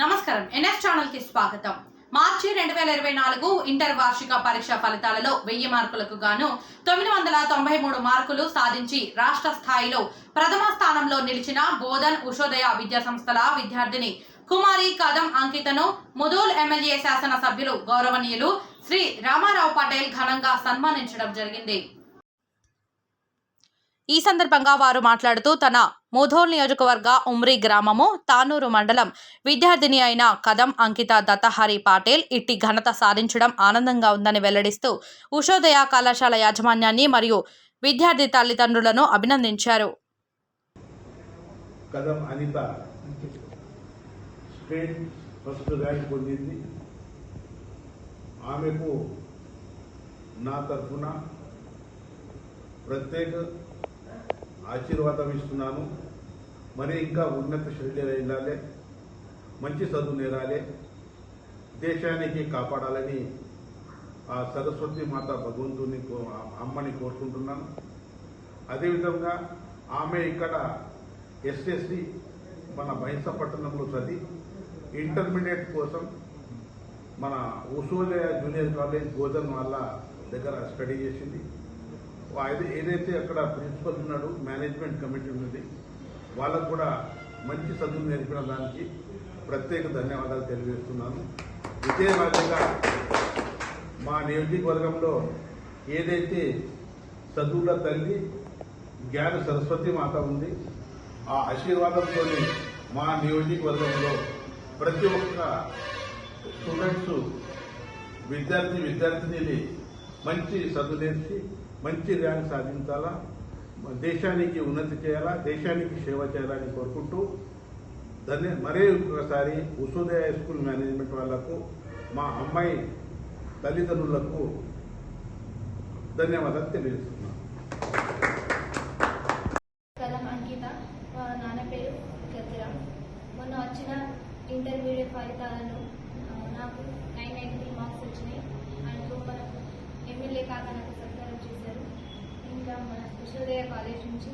నమస్కారం. ఎన్ఎస్ ఛానల్కి స్వాగతం. మార్చి రెండు వేల ఇరవై నాలుగు ఇంటర్ వార్షిక పరీక్ష ఫలితాలలో వెయ్యి మార్కులకు గాను తొమ్మిది వందల తొంభై మూడు మార్కులు సాధించి రాష్ట్ర స్థాయిలో ప్రథమ స్థానంలో నిలిచిన బోధన్ ఉషోదయ విద్యా సంస్థల విద్యార్థిని కుమారి కదం అంకితను ముదూల్ ఎమ్మెల్యే శాసన సభ్యులు గౌరవనీయులు శ్రీ రామారావు పటేల్ ఘనంగా సన్మానించడం జరిగింది. ఈ సందర్భంగా వారు మాట్లాడుతూ తన ముధోల్ నియోజకవర్గ ఉమ్రి గ్రామము తానూరు మండలం విద్యార్థిని అయిన కదం అంకిత దత్తహరి పాటేల్ ఇట్టి ఘనత సాధించడం ఆనందంగా ఉందని వెల్లడిస్తూ ఉషోదయ కళాశాల యాజమాన్యాన్ని మరియు విద్యార్థి తల్లిదండ్రులను అభినందించారు. కదం అనిత స్టేట్ ఫస్ట్ ర్యాంక్ పొందింది. ఆమెకు నా తరఫున ప్రత్యేక ఆశీర్వాదం ఇస్తున్నాను. మరి ఇంకా ఉన్నత శైలి వెళ్ళాలి మంచి చదువు నేరాలి దేశానికి కాపాడాలని ఆ సరస్వతి మాత భగవంతుని కో- అమ్మని కోరుకుంటున్నాను. అదేవిధంగా ఆమె ఇక్కడ ఎస్ఎస్సి మన బహింసపట్టణంలో చదివి ఇంటర్మీడియట్ కోసం మన ఉసూలియా జూనియర్ కాలేజ్ గోదన్ వాళ్ళ దగ్గర స్టడీ చేసింది. ఏదైతే అక్కడ ప్రిన్సిపల్ ఉన్నాడు మేనేజ్మెంట్ కమిటీ ఉన్నది వాళ్ళకు కూడా మంచి చదువు నేర్పిన దానికి ప్రత్యేక ధన్యవాదాలు తెలియజేస్తున్నాను. ఇదే మా నియోజకవర్గంలో ఏదైతే చదువుల తల్లి జ్ఞాన సరస్వతి మాత ఉంది ఆ ఆశీర్వాదంతో మా నియోజకవర్గంలో ప్రతి ఒక్క స్టూడెంట్స్ విద్యార్థి విద్యార్థినిని మంచి చదువు నేర్చి మంచి ర్యాంక్ సాధించాలా? దేశానికి ఉన్నతి చేయాలా? దేశానికి సేవ చేయాలని కోరుకుంటూ ధన్య మరే ఒకసారి ఉసోదయ స్కూల్ మేనేజ్మెంట్ వాళ్ళకు మా అమ్మాయి తల్లిదండ్రులకు ధన్యవాదాలు తెలియజేస్తున్నాను. అంకిత మా నాన్న పేరు కతిరామ్ మొన్న వచ్చిన ఇంటర్మీడియట్ ఫలితాలను నాకు నైన్ నైన్టీ మార్క్స్ వచ్చినాయి. అండ్ మనకు ఎమ్మెల్యే కాక నాకు విశ్వోదయ కాలేజ్ నుంచి